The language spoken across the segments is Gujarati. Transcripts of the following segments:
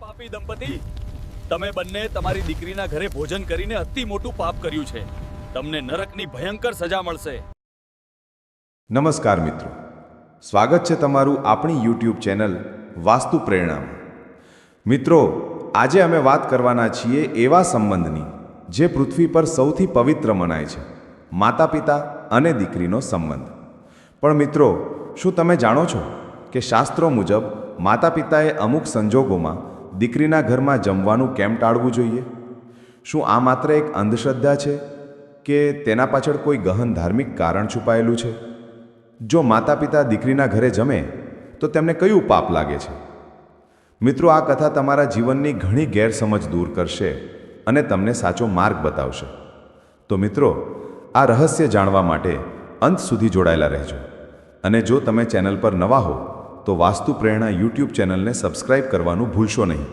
પાપી દંપતી. તમે બંને તમારી દીકરીના ઘરે ભોજન કરીને અતિ મોટું પાપ કર્યું છે. તમને નરકની ભયંકર સજા મળશે. નમસ્કાર મિત્રો. સ્વાગત છે તમારું આપણી યુટ્યુબ ચેનલ વાસ્તુ પ્રેરણા મિત્રો, આજે અમે વાત કરવાના છીએ એવા સંબંધની, જે પૃથ્વી પર સૌથી પવિત્ર મનાય છે માતા પિતા અને દીકરીનો સંબંધ. પણ મિત્રો, શું તમે જાણો છો કે શાસ્ત્રો મુજબ માતા પિતાએ અમુક સંજોગોમાં દીકરીના ઘરમાં જમવાનું કેમ ટાળવું જોઈએ? શું આ માત્ર એક અંધશ્રદ્ધા છે કે તેના પાછળ કોઈ ગહન ધાર્મિક કારણ છુપાયેલું છે? જો માતા પિતા દીકરીના ઘરે જમે, તો તેમને કયું પાપ લાગે છે? મિત્રો, આ કથા તમારા જીવનની ઘણી ગેરસમજ દૂર કરશે અને તમને સાચો માર્ગ બતાવશે. તો મિત્રો, આ રહસ્ય જાણવા માટે અંત સુધી જોડાયેલા રહેજો. અને જો તમે ચેનલ પર નવા હો તો વાસ્તુ પ્રેરણા યુટ્યુબ ચેનલને સબસ્ક્રાઇબ કરવાનું ભૂલશો નહીં.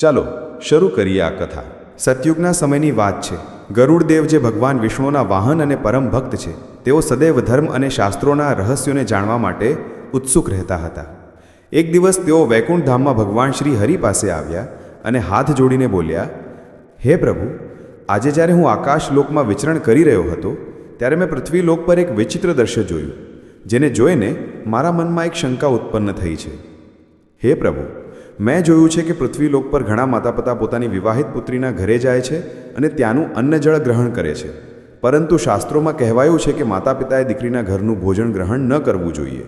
ચાલો, શરૂ કરીએ આ કથા. સતયુગના સમયની વાત છે. ગરુડદેવ જે ભગવાન વિષ્ણુના વાહન અને પરમ ભક્ત છે, તેઓ સદૈવ ધર્મ અને શાસ્ત્રોના રહસ્યોને જાણવા માટે ઉત્સુક રહેતા હતા. એક દિવસ તેઓ વૈકુંઠ ધામમાં ભગવાન શ્રી હરિ પાસે આવ્યા અને હાથ જોડીને બોલ્યા, હે પ્રભુ, આજે જ્યારે હું આકાશ લોકમાં વિચરણ કરી રહ્યો હતો, ત્યારે મેં પૃથ્વી લોક પર એક વિચિત્ર દ્રશ્ય જોયું. જેને જોઈને મારા મનમાં એક શંકા ઉત્પન્ન થઈ છે. હે પ્રભુ, મેં જોયું છે કે પૃથ્વીલોક પર ઘણા માતા પિતા પોતાની વિવાહિત પુત્રીના ઘરે જાય છે અને ત્યાંનું અન્નજળ ગ્રહણ કરે છે. પરંતુ શાસ્ત્રોમાં કહેવાયું છે કે માતા પિતાએ દીકરીના ઘરનું ભોજન ગ્રહણ ન કરવું જોઈએ.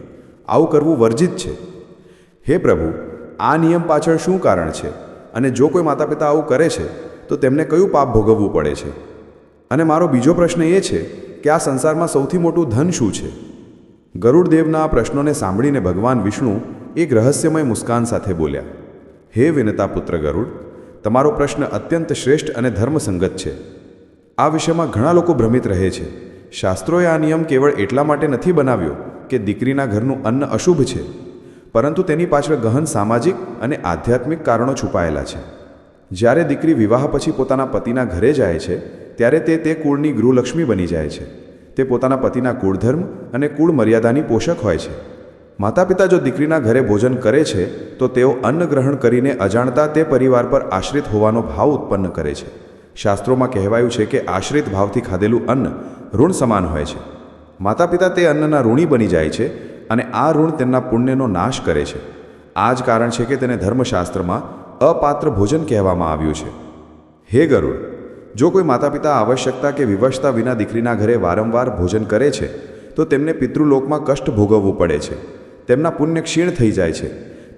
આવું કરવું વર્જિત છે. હે પ્રભુ, આ નિયમ પાછળ શું કારણ છે? અને જો કોઈ માતા પિતા આવું કરે છે, તો તેમને કયું પાપ ભોગવવું પડે છે? અને મારો બીજો પ્રશ્ન એ છે કે આ સંસારમાં સૌથી મોટું ધન શું છે? ગરુડદેવના આ પ્રશ્નોને સાંભળીને ભગવાન વિષ્ણુ એક રહસ્યમય મુસ્કાન સાથે બોલ્યા, હે વિનતા પુત્ર ગરુડ, તમારો પ્રશ્ન અત્યંત શ્રેષ્ઠ અને ધર્મસંગત છે. આ વિષયમાં ઘણા લોકો ભ્રમિત રહે છે. શાસ્ત્રોએ આ નિયમ કેવળ એટલા માટે નથી બનાવ્યો કે દીકરીના ઘરનું અન્ન અશુભ છે, પરંતુ તેની પાછળ ગહન સામાજિક અને આધ્યાત્મિક કારણો છુપાયેલા છે. જ્યારે દીકરી વિવાહ પછી પોતાના પતિના ઘરે જાય છે, ત્યારે તે તે કુળની ગૃહલક્ષ્મી બની જાય છે. તે પોતાના પતિના કુળધર્મ અને કુળ મર્યાદાની પોષક હોય છે. માતા પિતા જો દીકરીના ઘરે ભોજન કરે છે, તો તેઓ અન્ન ગ્રહણ કરીને અજાણતા તે પરિવાર પર આશ્રિત હોવાનો ભાવ ઉત્પન્ન કરે છે. શાસ્ત્રોમાં કહેવાયું છે કે આશ્રિત ભાવથી ખાધેલું અન્ન ઋણ સમાન હોય છે. માતા પિતા તે અન્નના ઋણી બની જાય છે અને આ ઋણ તેમના પુણ્યનો નાશ કરે છે. આ જ કારણ છે કે તેને ધર્મશાસ્ત્રમાં અપાત્ર ભોજન કહેવામાં આવ્યું છે. હે ગરુડ જો કોઈ માતા પિતા આવશ્યકતા કે વિવશતા વિના દીકરીના ઘરે વારંવાર ભોજન કરે છે, તો તેમને પિતૃલોકમાં કષ્ટ ભોગવવું પડે છે. તેમના પુણ્ય ક્ષીણ થઈ જાય છે.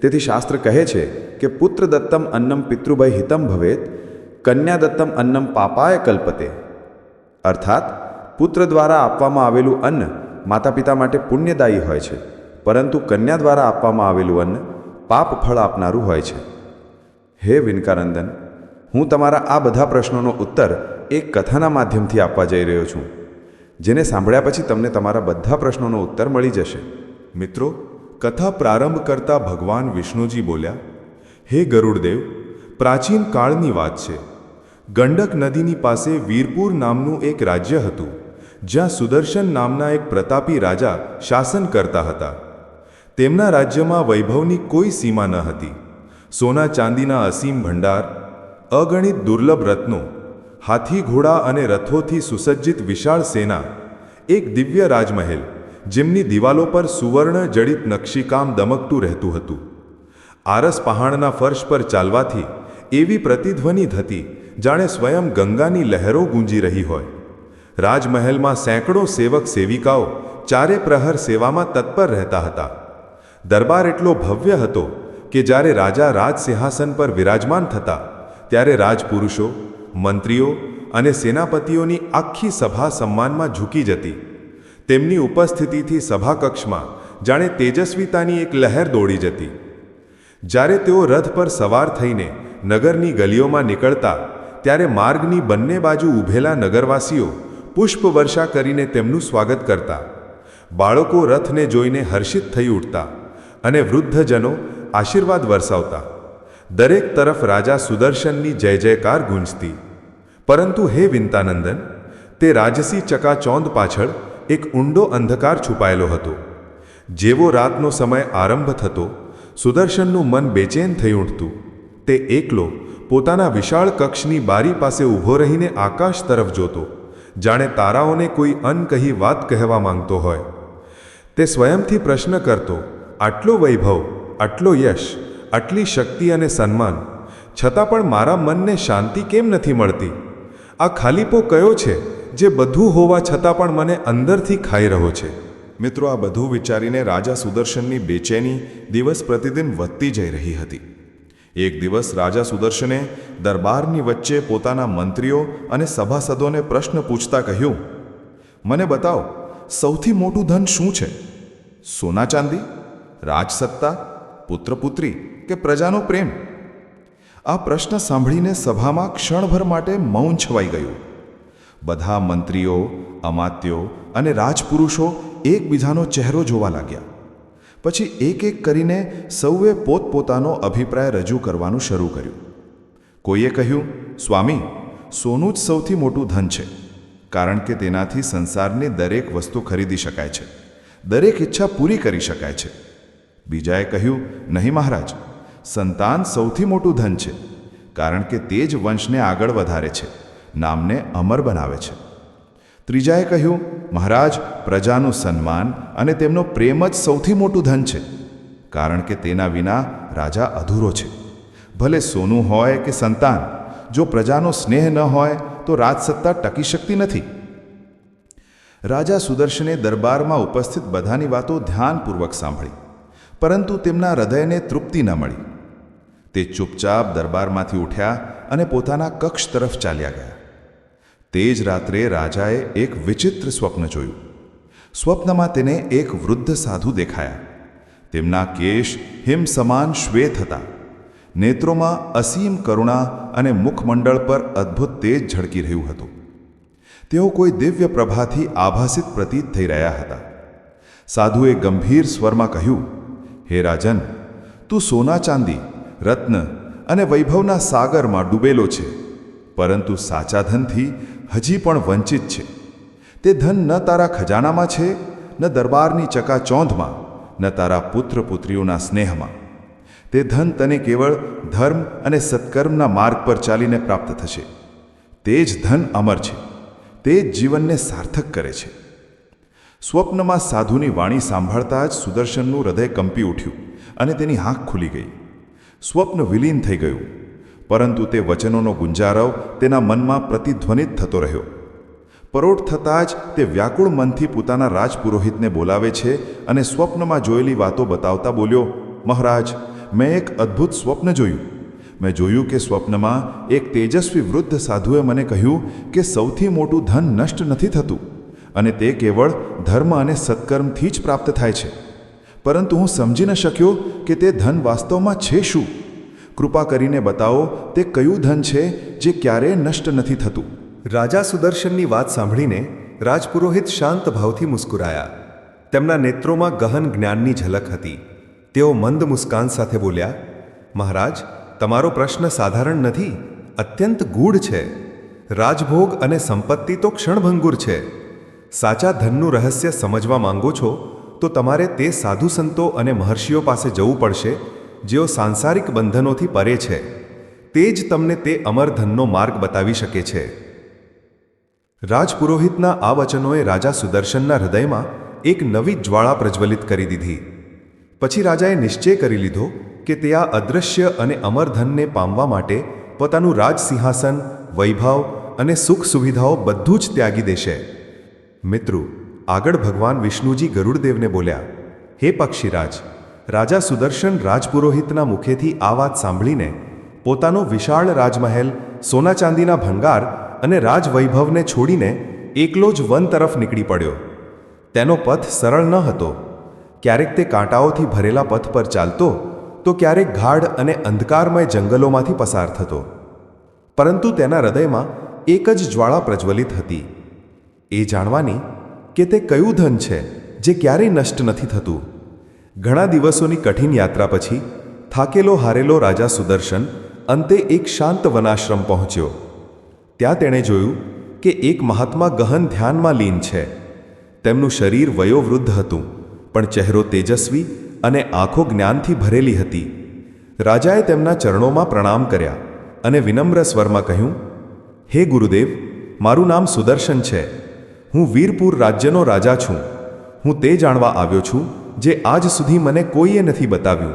તેથી શાસ્ત્ર કહે છે કે પુત્ર દત્તમ અન્નમ પિતૃભય હિતમ ભવેત, કન્યા દત્તમ અન્નમ પાપાય કલ્પતે. અર્થાત, પુત્ર દ્વારા આપવામાં આવેલું અન્ન માતા પિતા માટે પુણ્યદાયી હોય છે, પરંતુ કન્યા દ્વારા આપવામાં આવેલું અન્ન પાપ ફળ આપનારું હોય છે. હે વિનકાનંદન હું તમારા આ બધા પ્રશ્નોનો ઉત્તર એક કથાના માધ્યમથી આપવા જઈ રહ્યો છું, જેને સાંભળ્યા પછી તમને તમારા બધા પ્રશ્નોનો ઉત્તર મળી જશે. મિત્રો, કથા પ્રારંભ કરતા ભગવાન વિષ્ણુજી બોલ્યા, હે ગરુડદેવ, પ્રાચીન કાળની વાત છે. ગંડક નદીની પાસે વીરપુર નામનું એક રાજ્ય હતું, જ્યાં સુદર્શન નામના એક પ્રતાપી રાજા શાસન કરતા હતા. તેમના રાજ્યમાં વૈભવની કોઈ સીમા ન હતી. સોના ચાંદીના અસીમ ભંડાર અગણિત દુર્લભ રત્નો, હાથી ઘોડા અને રથોથી સુસજ્જિત વિશાળ સેના, એક દિવ્ય રાજમહેલ, જેમની દિવાલો પર સુવર્ણ જડિત નકશીકામ દમકતું રહેતું હતું. આરસ પહાણના ફર્શ પર ચાલવાથી એવી પ્રતિધ્વનિ થતી જાણે સ્વયં ગંગાની લહેરો ગુંજી રહી હોય. રાજમહેલમાં સેંકડો સેવક સેવિકાઓ ચારે પ્રહર સેવામાં તત્પર રહેતા હતા. દરબાર એટલો ભવ્ય હતો કે જ્યારે રાજા રાજસિંહાસન પર વિરાજમાન થતા ત્યારે રાજપુરુષો, મંત્રીઓ અને સેનાપતિઓની આખી સભા સન્માનમાં ઝૂકી જતી. તેમની ઉપસ્થિતિથી સભાકક્ષમાં જાણે તેજસ્વીતાની એક લહેર દોડી જતી. જ્યારે તેઓ રથ પર સવાર થઈને નગરની ગલીઓમાં નીકળતા, ત્યારે માર્ગની બંને બાજુ ઊભેલા નગરવાસીઓ પુષ્પવર્ષા કરીને તેમનું સ્વાગત કરતા. બાળકો રથને જોઈને હર્ષિત થઈ ઉઠતા અને વૃદ્ધજનો આશીર્વાદ વરસાવતા. દરેક તરફ રાજા સુદર્શનની જય જયકાર ગુંજતી. પરંતુ હે વિંતાનંદન તે રાજસી ચકાચોંદ પાછળ એક ઊંડો અંધકાર છુપાયેલો હતો. જેવો રાતનો સમય આરંભ થતો, સુદર્શનનું મન બેચેન થઈ ઉઠતું. તે એકલો પોતાના વિશાળ કક્ષની બારી પાસે ઊભો રહીને આકાશ તરફ જોતો, જાણે તારાઓને કોઈ અનકહી વાત કહેવા માંગતો હોય. તે સ્વયંથી પ્રશ્ન કરતો, આટલો વૈભવ, આટલો યશ આટલી શક્તિ અને સન્માન. છતાં પણ મારા મનને શાંતિ કેમ નથી મળતી? આ ખાલીપો કયો છે, જે બધું હોવા છતાં પણ મને અંદરથી ખાઈ રહ્યો છે? મિત્રો, આ બધું વિચારીને રાજા સુદર્શનની બેચેની દિવસ પ્રતિદિન વધતી જઈ રહી હતી. એક દિવસ રાજા સુદર્શને દરબારની વચ્ચે પોતાના મંત્રીઓ અને સભાસદોને પ્રશ્ન પૂછતા કહ્યું, મને બતાવો, સૌથી મોટું ધન શું છે? સોના ચાંદી, રાજસત્તા, પુત્રપુત્રી કે પ્રજાનો પ્રેમ? આ પ્રશ્ન સાંભળીને સભામાં ક્ષણભર માટે મૌન છવાઈ ગયું. બધા મંત્રીઓ, અમાત્યો અને રાજપુરુષો એકબીજાનો ચહેરો જોવા લાગ્યા. પછી એક એક કરીને સૌએ પોતપોતાનો અભિપ્રાય રજૂ કરવાનું શરૂ કર્યું. કોઈએ કહ્યું, સ્વામી, સોનું જ સૌથી મોટું ધન છે, કારણ કે તેનાથી સંસારની દરેક વસ્તુ ખરીદી શકાય છે, દરેક ઈચ્છા પૂરી કરી શકાય છે. બીજાએ કહ્યું, નહીં મહારાજ સંતાન સૌથી મોટું ધન છે, કારણ કે તે જ વંશને આગળ વધારે છે, નામને અમર બનાવે છે. ત્રીજાએ કહ્યું, મહારાજ, પ્રજાનું સન્માન અને તેમનો પ્રેમ જ સૌથી મોટું ધન છે, કારણ કે તેના વિના રાજા અધૂરો છે. ભલે સોનું હોય કે સંતાન, જો પ્રજાનો સ્નેહ ન હોય, તો રાજસત્તા ટકી શકતી નથી. રાજા સુદર્શને દરબારમાં ઉપસ્થિત બધાની વાતો ધ્યાનપૂર્વક સાંભળી, પરંતુ તેમના હૃદયને તૃપ્તિ ન મળી. તે ચૂપચાપ દરબારમાંથી ઉઠ્યા અને પોતાના કક્ષ તરફ ચાલ્યા ગયા. તે જ રાત્રે રાજાએ એક વિચિત્ર સ્વપ્ન જોયું. સ્વપ્નમાં તેને એક વૃદ્ધ સાધુ દેખાયા. તેમના કેશ હિમ સમાન શ્વેત હતા. નેત્રોમાં અસીમ કરુણા અને મુખમંડળ પર અદ્ભુત તેજ ઝળકી રહ્યું હતું. તેઓ કોઈ દિવ્ય પ્રભાથી આભાસિત પ્રતીત થઈ રહ્યા હતા. સાધુએ ગંભીર સ્વરમાં કહ્યું, હે રાજન, તું સોના ચાંદી રત્ન અને વૈભવના સાગરમાં ડૂબેલો છે. પરંતુ સાચા ધનથી હજી પણ વંચિત છે. તે ધન ન તારા ખજાનામાં છે, ન દરબારની ચકાચોંધમાં, ન તારા પુત્ર પુત્રીઓના સ્નેહમાં. તે ધન તને કેવળ ધર્મ અને સત્કર્મના માર્ગ પર ચાલીને પ્રાપ્ત થશે. તે જ ધન અમર છે. તે જ જીવનને સાર્થક કરે છે. સ્વપ્નમાં સાધુની વાણી સાંભળતા જ સુદર્શનનું હૃદય કંપી ઉઠ્યું અને તેની આંખ ખુલી ગઈ. સ્વપ્ન વિલીન થઈ ગયું. પરંતુ તે વચનોનો ગુંજારવ તેના મનમાં પ્રતિધ્વનિત થતો રહ્યો. પરોઢ થતાં જ તે વ્યાકુળ મનથી પોતાના રાજપુરોહિતને બોલાવે છે અને સ્વપ્નમાં જોયેલી વાતો બતાવતા બોલ્યો, મહારાજ, મેં એક અદ્ભુત સ્વપ્ન જોયું. મેં જોયું કે સ્વપ્નમાં એક તેજસ્વી વૃદ્ધ સાધુએ મને કહ્યું કે સૌથી મોટું ધન નષ્ટ નથી થતું અને તે કેવળ ધર્મ અને સત્કર્મથી જ પ્રાપ્ત થાય છે. પરંતુ હું સમજી ન શક્યો કે તે ધન વાસ્તવમાં છે શું. કૃપા કરીને બતાવો, તે કયું ધન છે જે ક્યારેય નષ્ટ નથી થતું. રાજા સુદર્શનની વાત સાંભળીને રાજપુરોહિત શાંત ભાવથી મુસ્કુરાયા. તેમના નેત્રોમાં ગહન જ્ઞાનની ઝલક હતી. તેઓ મંદ મુસ્કાન સાથે બોલ્યા, મહારાજ, તમારો પ્રશ્ન સાધારણ નથી, અત્યંત ગૂઢ છે. રાજભોગ અને સંપત્તિ તો ક્ષણભંગુર છે. સાચા ધનનું રહસ્ય સમજવા માંગો છો તો તમારે તે સાધુ સંતો અને મહર્ષિઓ પાસે જવું પડશે, જેઓ સાંસારિક બંધનોથી પરે છે. તે જ તમને તે અમરધનનો માર્ગ બતાવી શકે છે. રાજપુરોહિતના આ વચનોએ રાજા સુદર્શનના હૃદયમાં એક નવી જ્વાળા પ્રજ્વલિત કરી દીધી. પછી રાજાએ નિશ્ચય કરી લીધો કે તે આ અદૃશ્ય અને અમરધનને પામવા માટે પોતાનું રાજસિંહાસન, વૈભવ અને સુખ સુવિધાઓ બધું જ ત્યાગી દેશે. મિત્રો આગળ ભગવાન વિષ્ણુજી ગરુડદેવને બોલ્યા, હે પક્ષીરાજ, રાજા સુદર્શન રાજપુરોહિતના મુખેથી આ વાત સાંભળીને પોતાનો વિશાળ રાજમહેલ, સોના ચાંદીના ભંગાર અને રાજવૈભવને છોડીને એકલો જ વન તરફ નીકળી પડ્યો. તેનો પથ સરળ ન હતો. ક્યારેક તે કાંટાઓથી ભરેલા પથ પર ચાલતો, તો ક્યારેક ગાઢ અને અંધકારમય જંગલોમાંથી પસાર થતો. પરંતુ તેના હૃદયમાં એક જ જ્વાળા પ્રજ્વલિત હતી. એ જાણવાની કે તે કયું ધન છે જે ક્યારેય નષ્ટ નથી થતું? ઘણા દિવસોની કઠિન યાત્રા પછી થાકેલો હારેલો રાજા સુદર્શન અંતે એક શાંત વનાશ્રમ પહોંચ્યો. ત્યાં તેણે જોયું કે એક મહાત્મા ગહન ધ્યાનમાં લીન છે. તેમનું શરીર વયોવૃદ્ધ હતું, પણ ચહેરો તેજસ્વી અને આંખો જ્ઞાનથી ભરેલી હતી. રાજાએ તેમના ચરણોમાં પ્રણામ કર્યા અને વિનમ્ર સ્વરમાં કહ્યું, હે ગુરુદેવ, મારું નામ સુદર્શન છે. હું વીરપુર રાજ્યનો રાજા છું. હું તે જાણવા આવ્યો છું જે આજ સુધી મને કોઈએ નથી બતાવ્યું.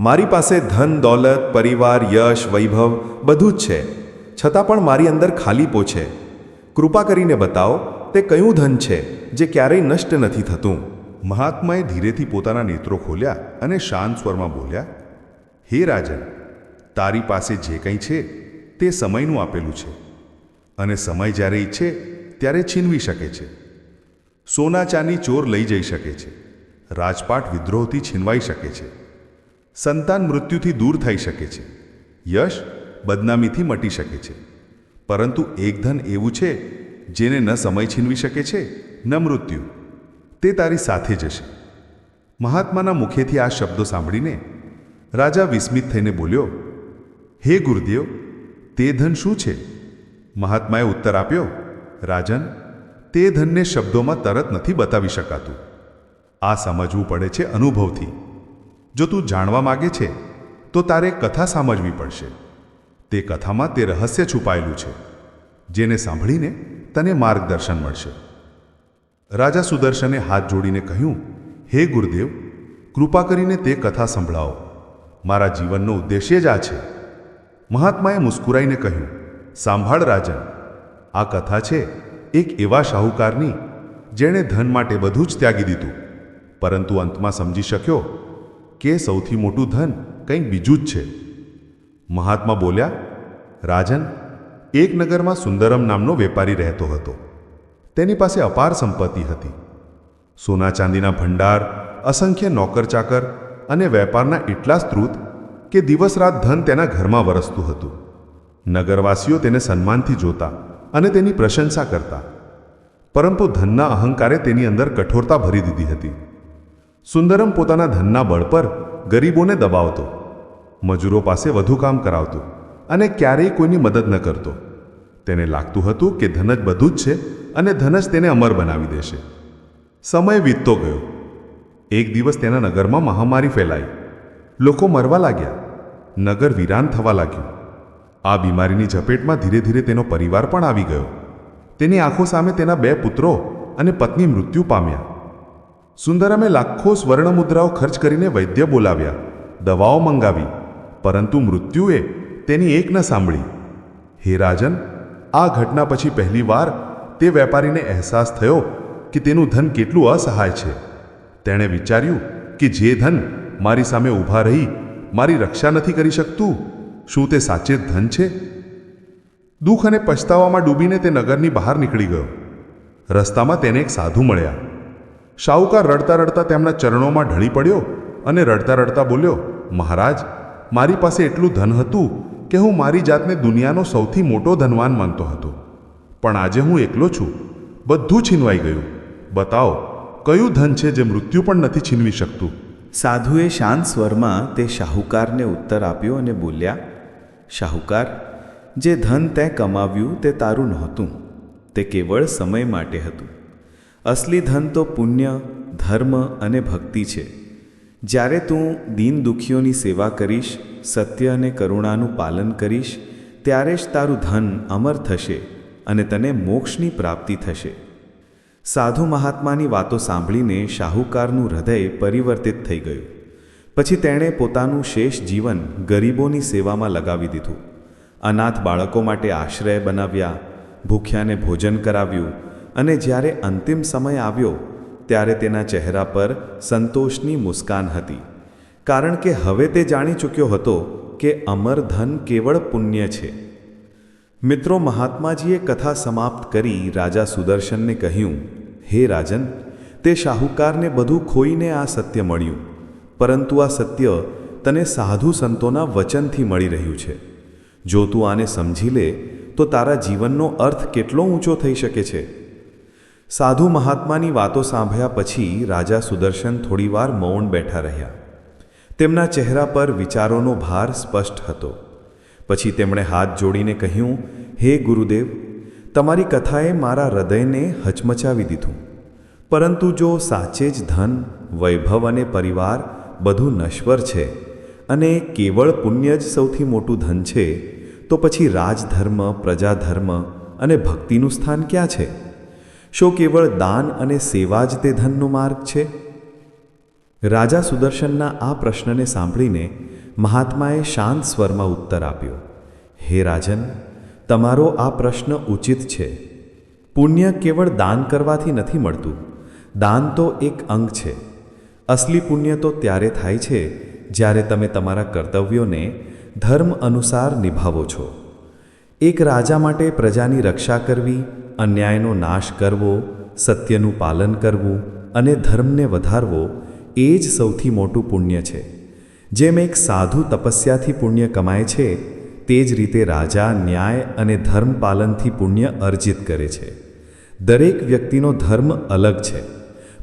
મારી પાસે ધન, દોલત, પરિવાર, યશ, વૈભવ બધું જ છે. છતાં પણ મારી અંદર ખાલીપો છે. કૃપા કરીને બતાવો, તે કયું ધન છે જે ક્યારેય નષ્ટ નથી થતું? મહાત્માએ ધીરેથી પોતાના નેત્રો ખોલ્યા અને શાંત સ્વરમાં બોલ્યા, હે રાજન, તારી પાસે જે કંઈ છે તે સમયનું આપેલું છે. અને સમય જ્યારે ઈચ્છે ત્યારે છીનવી શકે છે. સોના ચાની ચોર લઈ જઈ શકે છે. રાજપાટ વિદ્રોહથી છીનવાઈ શકે છે. સંતાન મૃત્યુથી દૂર થઈ શકે છે. યશ બદનામીથી મટી શકે છે. પરંતુ એક ધન એવું છે, જેને ન સમય છીનવી શકે છે, ન મૃત્યુ. તે તારી સાથે જશે. મહાત્માના મુખેથી આ શબ્દો સાંભળીને રાજા વિસ્મિત થઈને બોલ્યો, હે ગુરુદેવ, તે ધન શું છે? મહાત્માએ ઉત્તર આપ્યો રાજન, તે ધનને શબ્દોમાં તરત નથી બતાવી શકાતું. આ સમજવું પડે છે અનુભવથી. જો તું જાણવા માગે છે, તો તારે કથા સમજવી પડશે. તે કથામાં તે રહસ્ય છુપાયેલું છે, જેને સાંભળીને તને માર્ગદર્શન મળશે. રાજા સુદર્શને હાથ જોડીને કહ્યું, હે ગુરુદેવ, કૃપા કરીને તે કથા સંભળાવો. મારા જીવનનો ઉદ્દેશ્ય જ આ છે. મહાત્માએ મુસ્કુરાઈને કહ્યું, સાંભાળ, રાજન આ કથા છે એક એવા શાહુકારની જેણે ધન માટે બધું જ ત્યાગી દીધું. પરંતુ અંતમાં સમજી શક્યો કે સૌથી મોટું ધન કંઈક બીજું જ છે. મહાત્મા બોલ્યા, રાજન, એક નગરમાં સુંદરમ નામનો વેપારી રહેતો હતો. તેની પાસે અપાર સંપત્તિ હતી. સોના ચાંદીના ભંડાર, અસંખ્ય નોકર ચાકર અને વેપારના એટલા સ્ત્રોત કે દિવસ રાત ધન તેના ઘરમાં વરસતું હતું. નગરવાસીઓ તેને સન્માનથી જોતા અને તેની પ્રશંસા કરતા. પરંતુ ધનના અહંકારે તેની અંદર કઠોરતા ભરી દીધી હતી. સુંદરમ પોતાના ધનના બળ પર ગરીબોને દબાવતો, મજૂરો પાસે વધુ કામ કરાવતો અને ક્યારેય કોઈની મદદ ન કરતો. તેને લાગતું હતું કે ધન જ બધું જ છે અને ધન જ તેને અમર બનાવી દેશે. સમય વીતતો ગયો. એક દિવસ તેના નગરમાં મહામારી ફેલાઈ. લોકો મરવા લાગ્યા. નગર વિરાન થવા લાગ્યું. આ બીમારીની ઝપેટમાં ધીરે ધીરે તેનો પરિવાર પણ આવી ગયો. તેની આંખો સામે તેના બે પુત્રો અને પત્ની મૃત્યુ પામ્યા. સુંદરમે લાખો સ્વર્ણમુદ્રાઓ ખર્ચ કરીને વૈદ્ય બોલાવ્યા, દવાઓ મંગાવી, પરંતુ મૃત્યુએ તેની એક ન સાંભળી. હે રાજન, આ ઘટના પછી પહેલીવાર તે વેપારીને અહેસાસ થયો કે તેનું ધન કેટલું અસહાય છે. તેણે વિચાર્યું કે જે ધન મારી સામે ઊભા રહી, મારી રક્ષા નથી કરી શકતું. શું તે સાચે ધન છે? દુઃખ અને પછતાવામાં ડૂબીને તે નગરની બહાર નીકળી ગયો. રસ્તામાં તેને એક સાધુ મળ્યા. શાહુકાર રડતા રડતા તેમના ચરણોમાં ઢળી પડ્યો અને રડતા રડતા બોલ્યો, મહારાજ, મારી પાસે એટલું ધન હતું કે હું મારી જાતને દુનિયાનો સૌથી મોટો ધનવાન માનતો હતો. પણ આજે હું એકલો છું. બધું છીનવાઈ ગયું. બતાવો, કયું ધન છે જે મૃત્યુ પણ નથી છીનવી શકતું? સાધુએ શાંત સ્વરમાં તે શાહુકારને ઉત્તર આપ્યો અને બોલ્યા શાહુકાર, જે ધન તે કમાવ્યું તે તારું નહોતું, તે કેવળ સમય માટે હતું. અસલી ધન તો પુણ્ય, ધર્મ અને ભક્તિ છે. જ્યારે તું દીન દુખીઓની સેવા કરીશ, સત્ય અને કરુણાનું પાલન કરીશ, ત્યારે જ તારું ધન અમર થશે અને તને મોક્ષની પ્રાપ્તિ થશે. સાધુ મહાત્માની વાતો સાંભળીને શાહુકારનું હૃદય પરિવર્તિત થઈ ગયું. પછી તેણે પોતાનું શેષ જીવન ગરીબોની સેવામાં લગાવી દીધું. અનાથ બાળકો માટે આશ્રય બનાવ્યા, ભૂખ્યાને ભોજન કરાવ્યું અને જ્યારે અંતિમ સમય આવ્યો, ત્યારે તેના ચહેરા પર સંતોષની મુસ્કાન હતી. કારણ કે હવે તે જાણી ચૂક્યો હતો કે અમર ધન કેવળ પુણ્ય છે. મિત્રો, મહાત્માજીએ કથા સમાપ્ત કરી રાજા સુદર્શનને કહ્યું, હે રાજન, તે શાહુકારને બધું ખોઈને આ સત્ય મળ્યું. પરંતુ આ સત્ય તને સાધુ સંતોના વચનથી મળી રહ્યું છે. જો તું આને સમજી લે, તો તારા જીવનનો અર્થ કેટલો ઊંચો થઈ શકે છે? સાધુ મહાત્માની વાતો સાંભળ્યા પછી રાજા સુદર્શન થોડીવાર મૌન બેઠા રહ્યા. તેમના ચહેરા પર વિચારોનો ભાર સ્પષ્ટ હતો. પછી તેમણે હાથ જોડીને કહ્યું, હે ગુરુદેવ, તમારી કથાએ મારા હૃદયને હચમચાવી દીધું. પરંતુ જો સાચે જ ધન, વૈભવ અને પરિવાર બધું નશ્વર છે અને કેવળ પુણ્ય જ સૌથી મોટું ધન છે, તો પછી રાજધર્મ, પ્રજાધર્મ અને ભક્તિનું સ્થાન ક્યાં છે? શું કેવળ દાન અને સેવા જ તે ધનનો માર્ગ છે? રાજા સુદર્શનના આ પ્રશ્નને સાંભળીને મહાત્માએ શાંત સ્વરમાં ઉત્તર આપ્યો, હે રાજન, તમારો આ પ્રશ્ન ઉચિત છે. પુણ્ય કેવળ દાન કરવાથી નથી મળતું. દાન તો એક અંગ છે. અસલી પુણ્ય તો ત્યારે થાય છે જ્યારે તમે તમારા કર્તવ્યોને ધર્મ અનુસાર નિભાવો છો. એક રાજા માટે પ્રજાની રક્ષા કરવી, અન્યાયનો નાશ કરવો, સત્યનું પાલન કરવું અને ધર્મને વધારવો એ જ સૌથી મોટું પુણ્ય છે. જેમ એક સાધુ તપસ્યાથી પુણ્ય કમાય છે, તે જ રીતે રાજા ન્યાય અને ધર્મ પાલનથી પુણ્ય અર્જિત કરે છે. દરેક વ્યક્તિનો ધર્મ અલગ છે.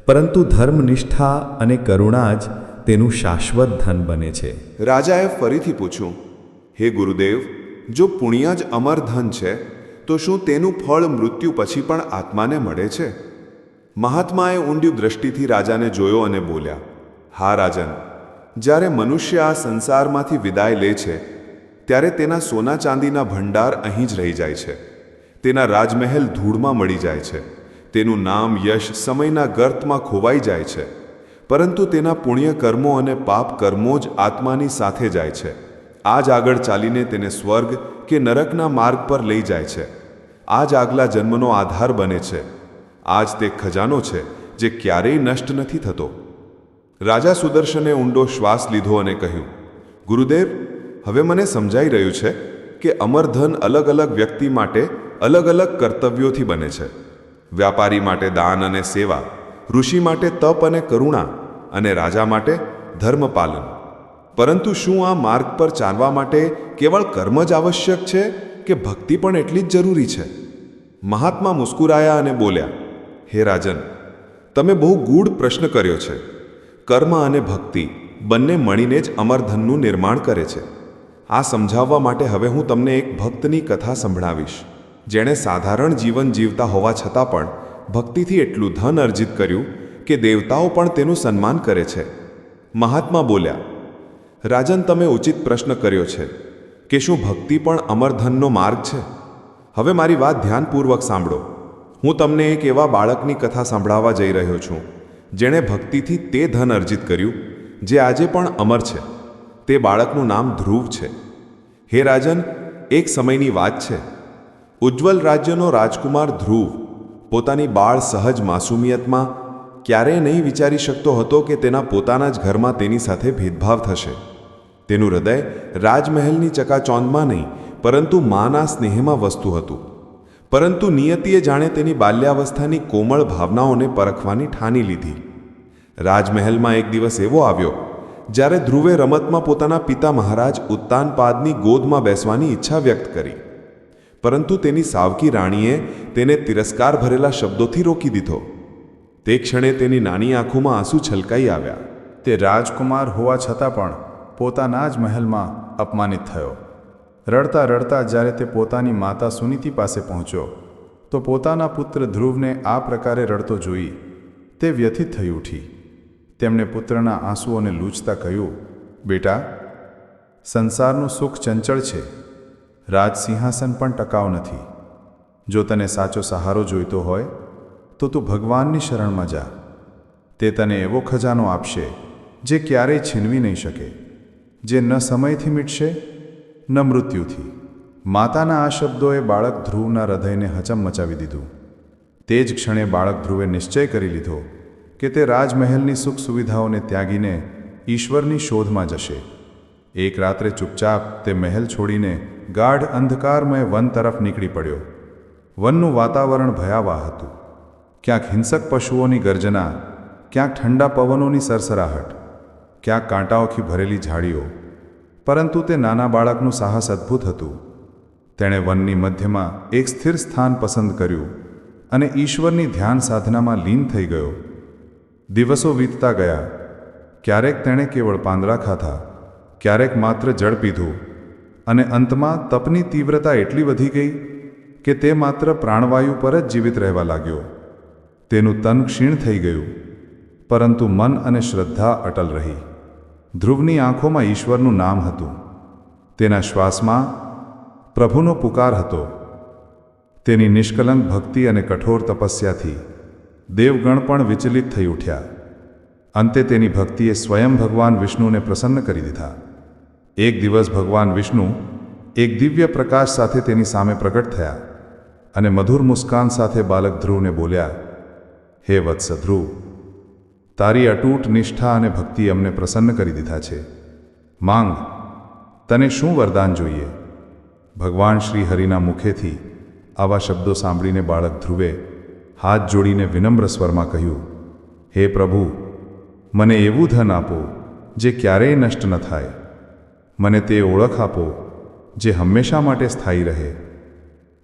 પરંતુ ધર્મનિષ્ઠા અને કરુણા જ તેનું શાશ્વત ધન બને છે. રાજાએ ફરીથી પૂછ્યું, હે ગુરુદેવ, જો પુણ્ય જ અમર ધન છે, તો શું તેનું ફળ મૃત્યુ પછી પણ આત્માને મળે છે? મહાત્માએ ઊંડી દ્રષ્ટિથી રાજાને જોયો અને બોલ્યા, હા રાજન, જ્યારે મનુષ્ય આ સંસારમાંથી વિદાય લે છે, ત્યારે તેના સોના ચાંદીના ભંડાર અહીં જ રહી જાય છે. તેના રાજમહેલ ધૂળમાં મળી જાય છે. તેનું નામ યશ સમયના ગર્તમાં ખોવાઈ જાય છે, પરંતુ તેના પુણ્ય કર્મો અને પાપ કર્મો જ આત્માની સાથે જાય છે. આ જ આગળ ચાલીને તેને સ્વર્ગ કે નરકના માર્ગ પર લઈ જાય છે. આ જ આગલા જન્મનો આધાર બને છે. આ જ તે ખજાનો છે જે ક્યારેય નષ્ટ નથી થતો. રાજા સુદર્શને ઊંડો શ્વાસ લીધો અને કહ્યું, ગુરુદેવ, હવે મને સમજાઈ રહ્યું છે કે અમરધન અલગ અલગ વ્યક્તિ માટે અલગ અલગ કર્તવ્યોથી બને છે. વ્યાપારી માટે દાન અને સેવા, ઋષિ માટે તપ અને કરુણા અને રાજા માટે ધર્મપાલન પરંતુ શું આ માર્ગ પર ચાલવા માટે કેવળ કર્મ જ આવશ્યક છે કે ભક્તિ પણ એટલી જ જરૂરી છે? મહાત્મા મુસ્કુરાયા અને બોલ્યા, હે રાજન, તમે બહુ ગૂઢ પ્રશ્ન કર્યો છે. કર્મ અને ભક્તિ બંને મળીને જ અમરધનનું નિર્માણ કરે છે. આ સમજાવવા માટે હવે હું તમને એક ભક્તની કથા સંભળાવીશ. જેણે સાધારણ જીવન જીવતા હોવા છતાં પણ ભક્તિથી એટલું ધન અર્જિત કર્યું કે દેવતાઓ પણ તેનું સન્માન કરે છે. મહાત્મા બોલ્યા, રાજન, તમે ઉચિત પ્રશ્ન કર્યો છે કે શું ભક્તિ પણ અમરધનનો માર્ગ છે? હવે મારી વાત ધ્યાનપૂર્વક સાંભળો. હું તમને એક એવા બાળકની કથા સંભળાવવા જઈ રહ્યો છું, જેણે ભક્તિથી તે ધન અર્જિત કર્યું, જે આજે પણ અમર છે. તે બાળકનું નામ ધ્રુવ છે. હે રાજન, એક સમયની વાત છે. ઉજ્જવલ રાજ્યનો રાજકુમાર ધ્રુવ પોતાની બાળ સહજ માસુમિયતમાં ક્યારેય નહીં વિચારી શકતો હતો કે તેના પોતાના જ ઘરમાં તેની સાથે ભેદભાવ થશે. તેનું હૃદય રાજમહેલની ચકાચોંદમાં નહીં, પરંતુ માના સ્નેહમાં વસ્તુ હતું. પરંતુ નિયતિએ જાણે તેની બાલ્યાવસ્થાની કોમળ ભાવનાઓને પરખવાની ઠાની લીધી. રાજમહેલમાં એક દિવસ એવો આવ્યો, જ્યારે ધ્રુવે રમતમાં પોતાના પિતા મહારાજ ઉત્તાનપાદની ગોદમાં બેસવાની ઈચ્છા વ્યક્ત કરી. પરંતુ તેની સાવકી રાણીએ તેને તિરસ્કાર ભરેલા શબ્દોથી રોકી દીધો. તે ક્ષણે તેની નાની આંખોમાં આંસુ છલકાઈ આવ્યા. તે રાજકુમાર હોવા છતાં પણ પોતાના જ મહેલમાં અપમાનિત થયો. રડતા રડતા જ્યારે તે પોતાની માતા સુનીતિ પાસે પહોંચ્યો, તો પોતાના પુત્ર ધ્રુવને આ પ્રકારે રડતો જોઈ તે વ્યથિત થઈ ઉઠી. તેમણે પુત્રના આંસુઓને લૂછતા કહ્યું, બેટા, સંસારનું સુખ ચંચળ છે. રાજ સિંહાસન પણ ટકાઉ નથી. જો તને સાચો સહારો જોઈતો હોય, તો તું ભગવાનની શરણમાં જા. તે તને એવો ખજાનો આપશે, જે ક્યારેય છીનવી નહીં શકે, જે ન સમયથી મીટશે, ન મૃત્યુથી. માતાના આ શબ્દોએ બાળક ધ્રુવના હૃદયને હચમ મચાવી દીધું. તે જ ક્ષણે બાળક ધ્રુવે નિશ્ચય કરી લીધો કે તે રાજમહેલની સુખ સુવિધાઓને ત્યાગીને ઈશ્વરની શોધમાં જશે. એક રાત્રે ચૂપચાપ તે મહેલ છોડીને ગાઢ અંધકારમય વન તરફ નીકળી પડ્યો. વનનું વાતાવરણ ભયાવહ હતું. ક્યાંક હિંસક પશુઓની ગર્જના, ક્યાંક ઠંડા પવનોની સરસરાહટ, ક્યાંક કાંટાઓથી ભરેલી ઝાડીઓ. પરંતુ તે નાના બાળકનું સાહસ અદ્ભુત હતું. તેણે વનની મધ્યમાં એક સ્થિર સ્થાન પસંદ કર્યું અને ઈશ્વરની ધ્યાન સાધનામાં લીન થઈ ગયો. દિવસો વીતતા ગયા. ક્યારેક તેણે કેવળ પાંદડા ખાધા, ક્યારેક માત્ર જળ પીધું અને અંતમાં તપની તીવ્રતા એટલી વધી ગઈ કે તે માત્ર પ્રાણવાયુ પર જ જીવિત રહેવા લાગ્યો. તેનું તન ક્ષીણ થઈ ગયું, પરંતુ મન અને શ્રદ્ધા અટલ રહી. ધ્રુવની આંખોમાં ઈશ્વરનું નામ હતું. તેના શ્વાસમાં પ્રભુનો પુકાર હતો. તેની નિષ્કલંક ભક્તિ અને કઠોર તપસ્યાથી દેવગણ પણ વિચલિત થઈ ઉઠ્યા. અંતે તેની ભક્તિએ સ્વયં ભગવાન વિષ્ણુને પ્રસન્ન કરી દીધા. એક દિવસ ભગવાન વિષ્ણુ એક દિવ્ય પ્રકાશ સાથે તેની સામે પ્રગટ થયા અને મધુર મુસ્કાન સાથે બાલક ધ્રુવને બોલ્યા, હે વત્સ ધ્રુવ, તારી અટૂટ નિષ્ઠા અને ભક્તિ અમને પ્રસન્ન કરી દીધા છે. માંગ, તને શું વરદાન જોઈએ ભગવાન શ્રી હરિના મુખેથી આવા શબ્દો સાંભળીને બાળક ધ્રુવે હાથ જોડીને વિનમ્ર સ્વરમાં કહ્યું, હે પ્રભુ, મને એવું ધન આપો, જે ક્યારેય નષ્ટ ન થાય. મને તે ઓળખ આપો, જે હંમેશા માટે સ્થાયી રહે.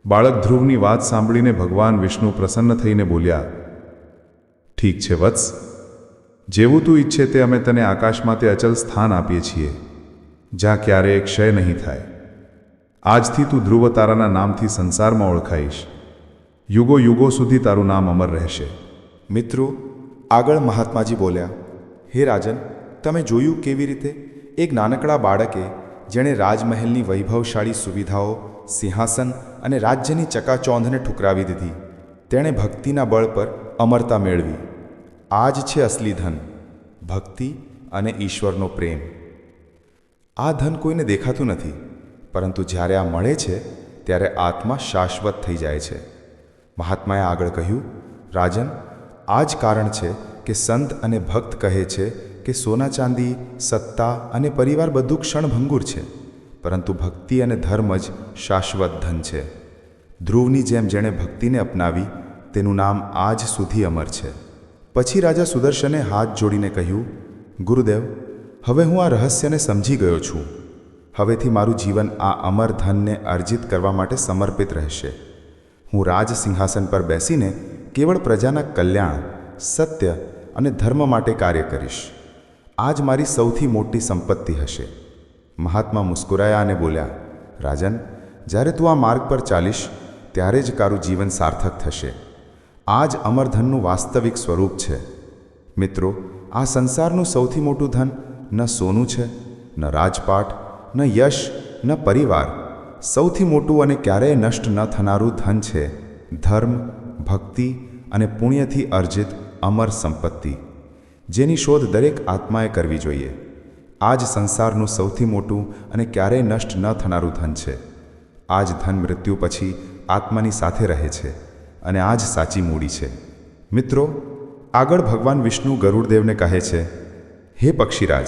બાળક ધ્રુવની વાત સાંભળીને ભગવાન વિષ્ણુ પ્રસન્ન થઈને બોલ્યા, ઠીક છે વત્સ. જેવું તું ઈચ્છે તે અમે તને આકાશમાં તે અચલ સ્થાન આપીએ છીએ, જ્યાં ક્યારેય ક્ષય નહીં થાય. આજથી તું ધ્રુવ તારાના નામથી સંસારમાં ઓળખાઈશ. યુગો યુગો સુધી તારું નામ અમર રહેશે. મિત્રો, આગળ મહાત્માજી બોલ્યા, હે રાજન, તમે જોયું કેવી રીતે એક નાનકડા બાળકે જેણે રાજમહેલની વૈભવશાળી સુવિધાઓ, સિંહાસન અને રાજ્યની ચકાચોંધને ઠુકરાવી દીધી. તેણે ભક્તિના બળ પર અમરતા મેળવી. આ જ છે અસલી ધન, ભક્તિ અને ઈશ્વરનો પ્રેમ. આ ધન કોઈને દેખાતું નથી, પરંતુ જ્યારે આ મળે છે, ત્યારે આત્મા શાશ્વત થઈ જાય છે. મહાત્માએ આગળ કહ્યું, રાજન આ જ કારણ છે કે સંત અને ભક્ત કહે છે કે સોના ચાંદી, સત્તા અને પરિવાર બધું ક્ષણભંગુર છે. પરંતુ ભક્તિ અને ધર્મ જ શાશ્વત ધન છે. ધ્રુવની જેમ જેણે ભક્તિને અપનાવી, તેનું નામ આજ સુધી અમર છે. પછી રાજા સુદર્શને હાથ જોડીને કહ્યું, ગુરુદેવ, હવે હું આ રહસ્યને સમજી ગયો છું. હવેથી મારું જીવન આ અમર ધનને અર્જિત કરવા માટે સમર્પિત રહેશે. હું રાજ સિંહાસન પર બેસીને કેવળ પ્રજાના કલ્યાણ, સત્ય અને ધર્મ માટે કાર્ય કરીશ. આ જ મારી સૌથી મોટી સંપત્તિ હશે. મહાત્મા મુસ્કુરાયા અને બોલ્યા, રાજન, જ્યારે તું આ માર્ગ પર ચાલીશ, ત્યારે જ તારું જીવન સાર્થક થશે. આ જ અમરધનનું વાસ્તવિક સ્વરૂપ છે. મિત્રો, આ સંસારનું સૌથી મોટું ધન ન સોનું છે, ન રાજપાટ, ન યશ, ન પરિવાર. સૌથી મોટું અને ક્યારેય નષ્ટ ન થનારું ધન છે ધર્મ, ભક્તિ અને પુણ્યથી અર્જિત અમર સંપત્તિ. જેની શોધ દરેક આત્માએ કરવી જોઈએ. આ જ સંસારનું સૌથી મોટું અને ક્યારેય નષ્ટ ન થનારું ધન છે. આ જ ધન મૃત્યુ પછી આત્માની સાથે રહે છે અને આ જ સાચી મૂડી છે. મિત્રો, આગળ ભગવાન વિષ્ણુ ગરુડદેવને કહે છે, હે પક્ષીરાજ,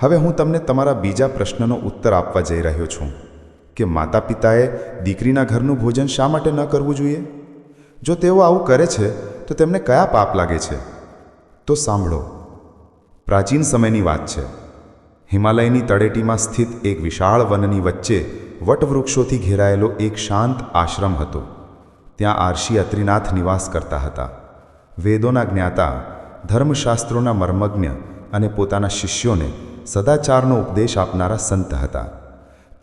હવે હું તમને તમારા બીજા પ્રશ્નનો ઉત્તર આપવા જઈ રહ્યો છું, કે માતા પિતાએ દીકરીના ઘરનું ભોજન શા માટે ન કરવું જોઈએ? જો તેઓ આવું કરે છે, તો તેમને કયા પાપ લાગે છે? તો સાંભળો. પ્રાચીન સમયની વાત છે. હિમાલયની તળેટીમાં સ્થિત એક વિશાળ વનની વચ્ચે વટવૃક્ષોથી ઘેરાયેલો એક શાંત આશ્રમ હતો. ત્યાં આર્ષી અત્રિનાથ નિવાસ કરતા હતા. વેદોના જ્ઞાતા, ધર્મશાસ્ત્રોના મર્મજ્ઞ અને પોતાના શિષ્યોને સદાચારનો ઉપદેશ આપનારા સંત હતા.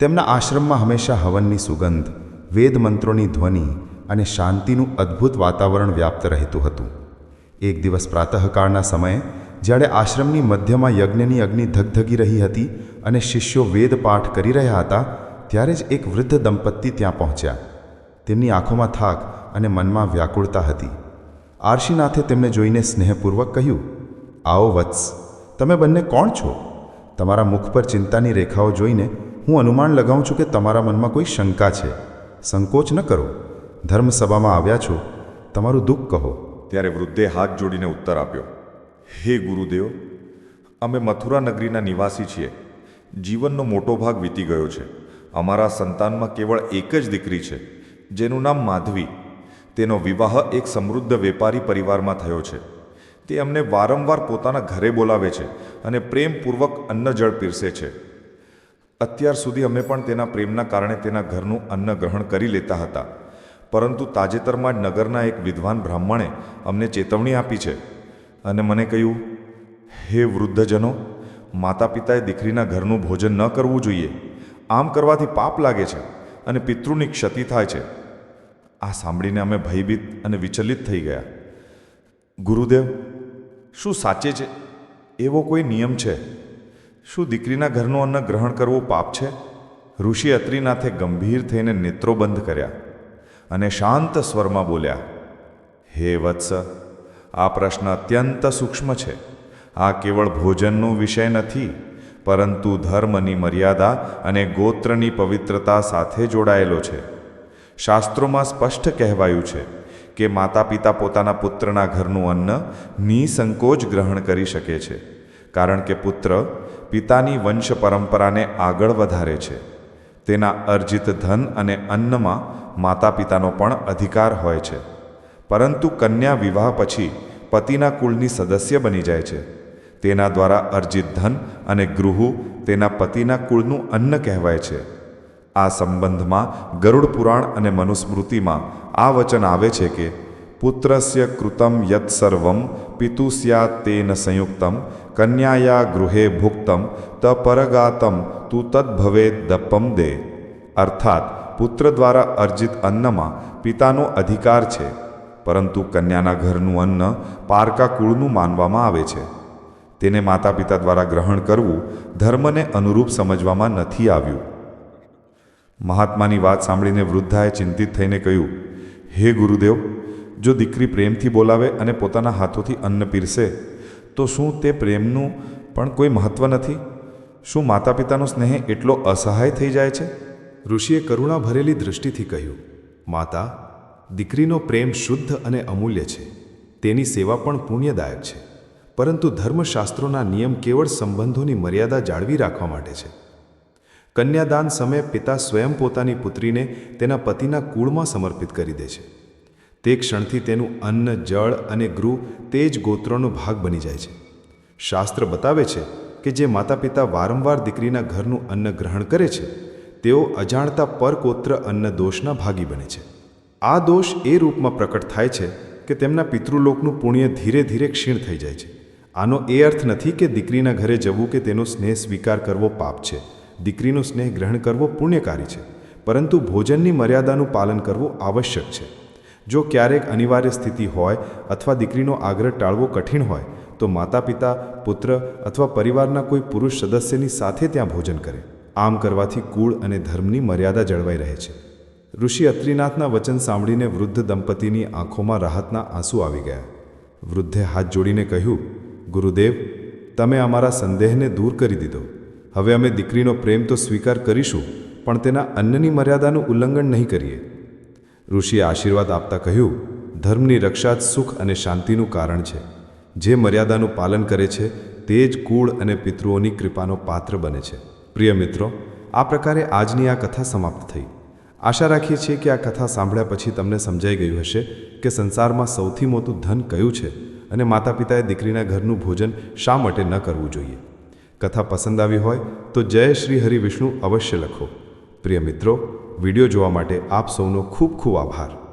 તેમના આશ્રમમાં હંમેશા હવનની સુગંધ, વેદ મંત્રોની ધ્વનિ અને શાંતિનું અદ્ભુત વાતાવરણ વ્યાપ્ત રહેતું હતું. એક દિવસ પ્રાતઃકાળના સમયે, જ્યારે આશ્રમની મધ્યમાં યજ્ઞની અગ્નિ ધગધગી રહી હતી અને શિષ્યો વેદ પાઠ કરી રહ્યા હતા, ત્યારે જ એક વૃદ્ધ દંપતી ત્યાં પહોંચ્યા. તેમની આંખોમાં થાક અને મનમાં વ્યાકુળતા હતી. આરશીનાથે તેમને જોઈને સ્નેહપૂર્વક કહ્યું, આવો વત્સ, તમે બંને કોણ છો? તમારા મુખ પર ચિંતાની રેખાઓ જોઈને હું અનુમાન લગાઉં છું કે તમારા મનમાં કોઈ શંકા છે. સંકોચ ન કરો. ધર્મસભામાં આવ્યા છો. તમારું દુઃખ કહો. ત્યારે વૃદ્ધે હાથ જોડીને ઉત્તર આપ્યો, હે ગુરુદેવ, અમે મથુરા નગરીના નિવાસી છીએ. જીવનનો મોટો ભાગ વીતી ગયો છે. અમારા સંતાનમાં કેવળ એક જ દીકરી છે, જેનું નામ માધવી. તેનો વિવાહ એક સમૃદ્ધ વેપારી પરિવારમાં થયો છે. તે અમને વારંવાર પોતાના ઘરે બોલાવે છે અને પ્રેમપૂર્વક અન્ન જળ પીરસે છે. અત્યાર સુધી અમે પણ તેના પ્રેમના કારણે તેના ઘરનું અન્ન ગ્રહણ કરી લેતા હતા. પરંતુ તાજેતરમાં જ નગરના એક વિદ્વાન બ્રાહ્મણે અમને ચેતવણી આપી છે અને મને કહ્યું, હે વૃદ્ધજનો માતા પિતાએ દીકરીના ઘરનું ભોજન ન કરવું જોઈએ. આમ કરવાથી પાપ લાગે છે અને પિતૃની ક્ષતિ થાય છે. આ સાંભળીને અમે ભયભીત અને વિચલિત થઈ ગયા. ગુરુદેવ, શું સાચે છે? એવો કોઈ નિયમ છે? શું દીકરીના ઘરનું અન્ન ગ્રહણ કરવું પાપ છે? ઋષિ અત્રિનાથે ગંભીર થઈને નેત્રો બંધ કર્યા. અને શાંત સ્વરમાં બોલ્યા, હે વત્સ, આ પ્રશ્ન અત્યંત સૂક્ષ્મ છે. આ કેવળ ભોજનનો વિષય નથી, પરંતુ ધર્મની મર્યાદા અને ગોત્રની પવિત્રતા સાથે જોડાયેલો છે. શાસ્ત્રોમાં સ્પષ્ટ કહેવાયું છે કે માતા પિતા પોતાના પુત્રના ઘરનું અન્ન નિસંકોચ ગ્રહણ કરી શકે છે, કારણ કે પુત્ર પિતાની વંશ પરંપરાને આગળ વધારે છે. તેના અર્જિત ધન અને અન્નમાં માતા પિતાનો પણ અધિકાર હોય છે. પરંતુ કન્યા વિવાહ પછી પતિના કુળની સદસ્ય બની જાય છે. તેના દ્વારા અર્જિત ધન અને ગૃહુ તેના પતિના કુળનું અન્ન કહેવાય છે. આ સંબંધમાં ગરુડ પુરાણ અને મનુસ્મૃતિમાં આ વચન આવે છે કે, પુત્રસ્ય કૃતમ યત સર્વમ પિતુસ્યા તેન સંયુક્તમ કન્યાયા ગૃહે ભુક્તમ તપરગાતમ તું તદ્ભવે દપ્પમ દે અર્થાત પુત્ર દ્વારા અર્જિત અન્નમાં પિતાનો અધિકાર છે પરંતુ કન્યાના ઘરનું અન્ન પારકા કુળનું માનવામાં આવે છે તેને માતા પિતા દ્વારા ગ્રહણ કરવું ધર્મને અનુરૂપ સમજવામાં નથી આવ્યું મહાત્માની વાત સાંભળીને વૃદ્ધાએ ચિંતિત થઈને કહ્યું હે ગુરુદેવ જો દીકરી પ્રેમથી બોલાવે અને પોતાના હાથોથી અન્ન પીરસે તો શું તે પ્રેમનું પણ કોઈ મહત્વ નથી? શું માતા પિતાનો સ્નેહ એટલો અસહાય થઈ જાય છે? ઋષિએ કરુણા ભરેલી દૃષ્ટિથી કહ્યું, માતા, દીકરીનો પ્રેમ શુદ્ધ અને અમૂલ્ય છે. તેની સેવા પણ પુણ્યદાયક છે. પરંતુ ધર્મશાસ્ત્રોના નિયમ કેવળ સંબંધોની મર્યાદા જાળવી રાખવા માટે છે. કન્યાદાન સમયે પિતા સ્વયં પોતાની પુત્રીને તેના પતિના કુળમાં સમર્પિત કરી દે છે. તે ક્ષણથી તેનું અન્ન, જળ અને ગૃહ તે જ ગોત્રનો ભાગ બની જાય છે. શાસ્ત્ર બતાવે છે કે જે માતા પિતા વારંવાર દીકરીના ઘરનું અન્ન ગ્રહણ કરે છે, તેઓ અજાણતા પરગોત્ર અન્ન દોષના ભાગી બને છે. આ દોષ એ રૂપમાં પ્રકટ થાય છે કે તેમના પિતૃલોકનું પુણ્ય ધીરે ધીરે ક્ષીણ થઈ જાય છે. આનો એ અર્થ નથી કે દીકરીના ઘરે જવું કે તેનો સ્નેહ સ્વીકાર કરવો પાપ છે, દીકરીનો સ્નેહ ગ્રહણ કરવો પુણ્યકારી છે, પરંતુ ભોજનની મર્યાદાનું પાલન કરવું આવશ્યક છે. જો ક્યારેક અનિવાર્ય સ્થિતિ હોય અથવા દીકરીનો આગ્રહ ટાળવો કઠિન હોય, તો માતા પિતા પુત્ર અથવા પરિવારના કોઈ પુરુષ સદસ્યની સાથે ત્યાં ભોજન કરે. આમ કરવાથી કુળ અને ધર્મની મર્યાદા જળવાઈ રહે છે. ઋષિ અત્રિનાથના વચન સાંભળીને વૃદ્ધ દંપતીની આંખોમાં રાહતના આંસુ આવી ગયા. વૃદ્ધે હાથ જોડીને કહ્યું, ગુરુદેવ, તમે અમારા સંદેહને દૂર કરી દીધો. હવે અમે દીકરીનો પ્રેમ તો સ્વીકાર કરીશું, પણ તેના અન્નની મર્યાદાનું ઉલ્લંઘન નહીં કરીએ. ઋષિએ આશીર્વાદ આપતા કહ્યું, ધર્મની રક્ષા જ સુખ અને શાંતિનું કારણ છે. જે મર્યાદાનું પાલન કરે છે, તે જ કુળ અને પિતૃઓની કૃપાનો પાત્ર બને છે. પ્રિય મિત્રો, આ પ્રકારે આજની આ કથા સમાપ્ત થઈ. આશા રાખીએ છીએ કે આ કથા સાંભળ્યા પછી તમને સમજાઈ ગયું હશે કે સંસારમાં સૌથી મોટું ધન કયું છે અને માતા પિતાએ દીકરીના ઘરનું ભોજન શા માટે ન કરવું જોઈએ. કથા પસંદ આવી હોય તો જય શ્રી હરિ વિષ્ણુ અવશ્ય લખો. પ્રિય મિત્રો વીડિયો જોવા માટે આપ સૌનો ખૂબ ખૂબ આભાર.